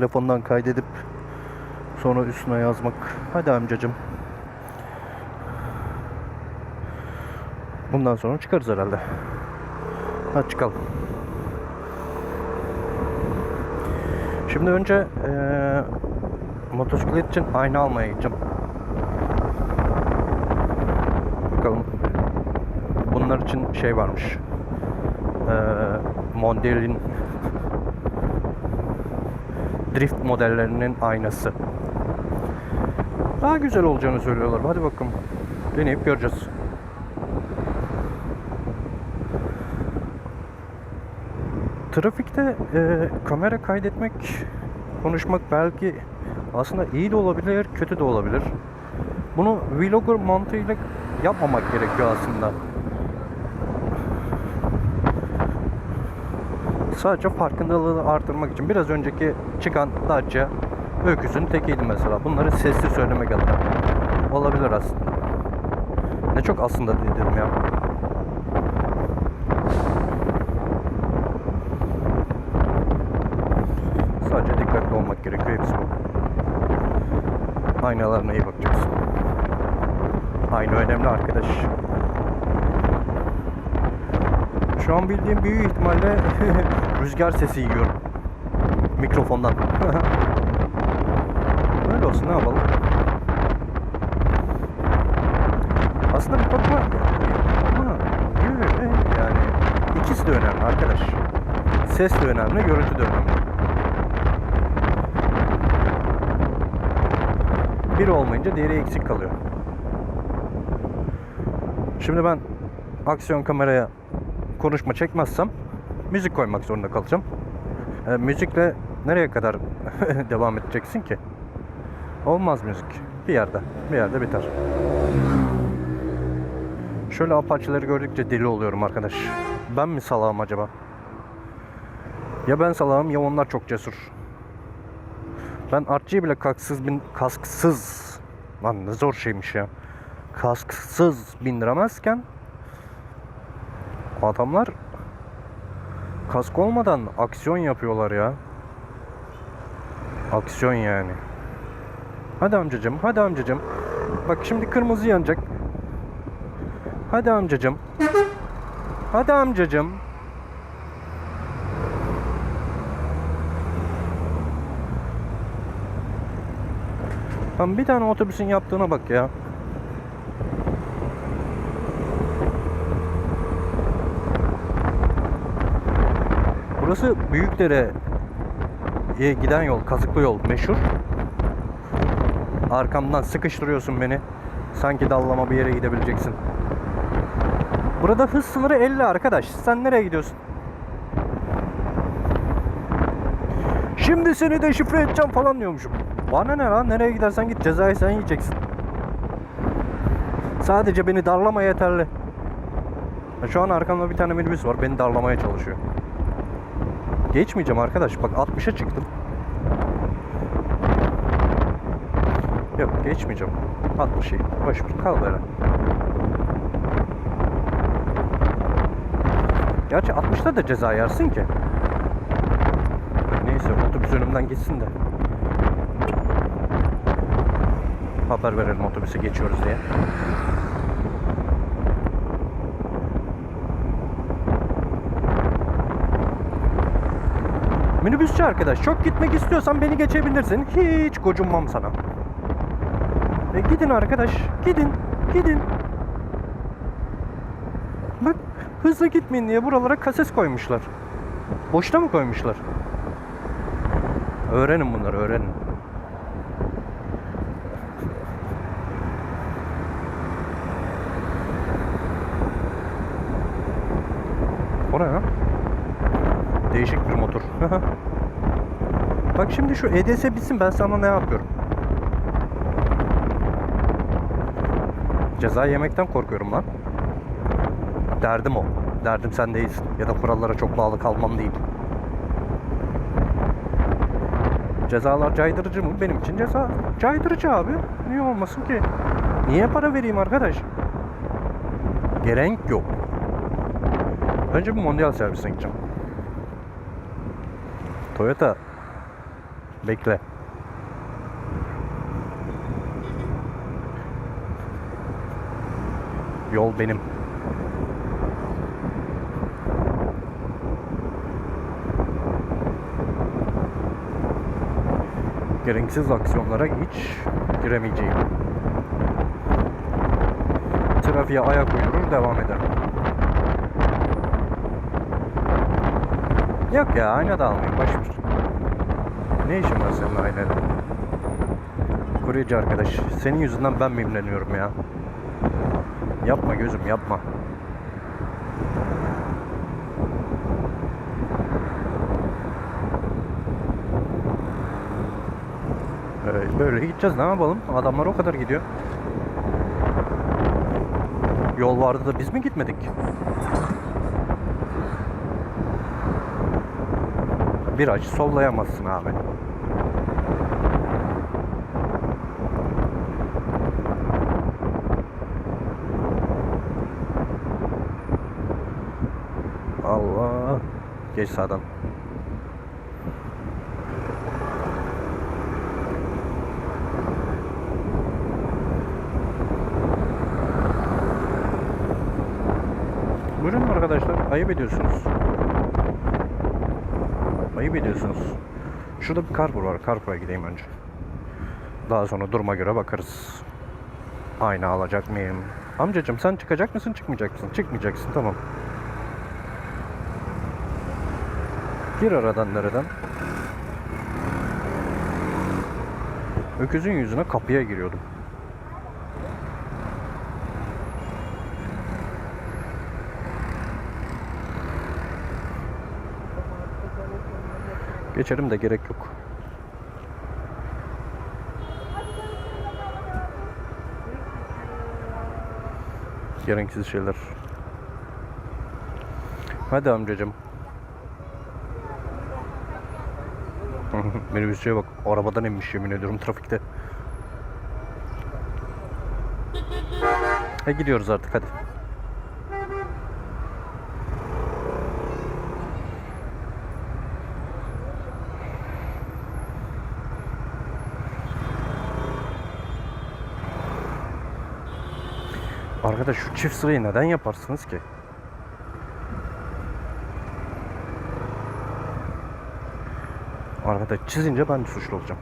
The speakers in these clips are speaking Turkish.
telefondan kaydedip sonra üstüne yazmak. Hadi amcacım. Bundan sonra çıkarız herhalde. Hadi çıkalım. Şimdi önce eee motosiklet için ayna almaya gideceğim. Bakalım. Bunlar için şey varmış. Eee Mondial'in drift modellerinin aynası. Daha güzel olacağını söylüyorlar. Hadi bakalım. Deneyip göreceğiz. Trafikte e, kamera kaydetmek, konuşmak belki aslında iyi de olabilir, kötü de olabilir. Bunu vlogger mantığıyla yapmamak gerekiyor aslında. Sadece farkındalığı artırmak için. Biraz önceki çıkan Dacia öküzün tekiydi mesela. Bunları sesli söylemek adına. Olabilir aslında. Ne çok aslında dedim ya. Sadece dikkatli olmak gerekiyor hepsi bu. Aynalarına iyi bakacaksın. Ayna önemli arkadaş. Şu an bildiğim büyük ihtimalle rüzgar sesi yiyorum. Mikrofondan. Öyle olsun ne yapalım. Aslında bir bakma ama yani ikisi de önemli arkadaş. Ses de önemli, görüntü de önemli. Biri olmayınca diğeri eksik kalıyor. Şimdi ben aksiyon kameraya konuşma çekmezsem müzik koymak zorunda kalacağım. E, müzikle nereye kadar devam edeceksin ki? Olmaz müzik. Bir yerde. Bir yerde biter. Şöyle apaçileri gördükçe deli oluyorum arkadaş. Ben mi salağım acaba? Ya ben salağım ya onlar çok cesur. Ben artçıyı bile kasksız bin kasksız lan ne zor şeymiş ya. Kasksız bindiremezken adamlar kask olmadan aksiyon yapıyorlar ya. Aksiyon yani. Hadi amcacım, hadi amcacım. Bak şimdi kırmızı yanacak. Hadi amcacım. Hadi amcacım. Lan bir tane otobüsün yaptığına bak ya. Burası Büyükdere'ye giden yol, kazıklı yol meşhur. Arkamdan sıkıştırıyorsun beni. Sanki dallama bir yere gidebileceksin. Burada hız sınırı 50 arkadaş. Sen nereye gidiyorsun? Şimdi seni de şifre edeceğim falan diyormuşum. Bana ne lan? Nereye gidersen git cezayı sen yiyeceksin. Sadece beni darlama yeterli. Şu an arkamda bir tane minibüs var. Beni darlamaya çalışıyor. Geçmeyeceğim arkadaş. Bak 60'a çıktım. Yok geçmeyeceğim. 60'ı. Boş ver. Kal böyle. Gerçi 60'ta da ceza yersin ki. Neyse otobüs önümden gitsin de. Haber verelim otobüse geçiyoruz diye. Minibüsçü arkadaş çok gitmek istiyorsan beni geçebilirsin. Hiç gocunmam sana. E gidin arkadaş. Gidin. Gidin. Bak hızlı gitmeyin diye buralara kases koymuşlar. Boşta mı koymuşlar? Öğrenin bunları öğrenin. O ne ya? Değişik bir motor. Bak şimdi şu EDS bitsin ben sana ne yapıyorum? Ceza yemekten korkuyorum lan. Derdim o. Derdim sen değilsin. Ya da kurallara çok bağlı kalmam değil. Cezalar caydırıcı mı? Benim için ceza caydırıcı abi. Niye olmasın ki? Niye para vereyim arkadaş? Gerek yok. Önce bir mondial servisine gideceğim. Toyota Bekle. Yol benim. Gereksiz aksiyonlara hiç giremeyeceğim. Trafiğe ayak uydurur devam ederim. Yok ya ayna da almayayım ver. Ne işin var senin aynada? Kuryeci arkadaş senin yüzünden ben mimleniyorum ya. Yapma gözüm yapma. Ee, Böyle gideceğiz ne yapalım? Adamlar o kadar gidiyor. Yol vardı da biz mi gitmedik? Viraj sollayamazsın abi. Allah. Geç sağdan. Buyurun arkadaşlar. Ayıp ediyorsunuz. Ayıp ediyorsunuz. Şurada bir Carrefour var. Carrefour'a gideyim önce. Daha sonra duruma göre bakarız. Ayna alacak mıyım? Amcacım sen çıkacak mısın çıkmayacak mısın? Çıkmayacaksın tamam. Gir aradan nereden? Öküzün yüzüne kapıya giriyordum. Geçelim de gerek yok. Gereksiz şeyler. Hadi amcacım. Minibüsçüye bak. Arabadan inmiş yemin ediyorum trafikte. E gidiyoruz artık hadi. Arkadaş şu çift sırayı neden yaparsınız ki? Arkadaş çizince ben suçlu olacağım.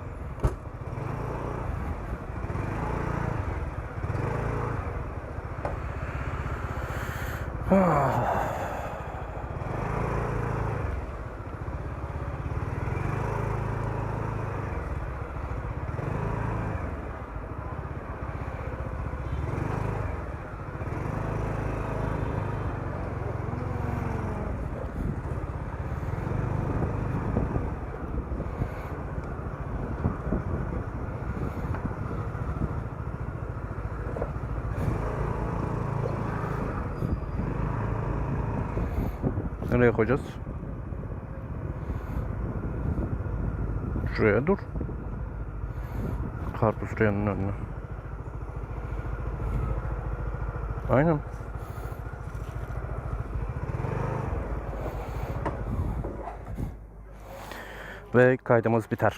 Nereye koyacağız? Şuraya dur. Karpuz reyonun önüne. Aynen. Ve kaydımız biter.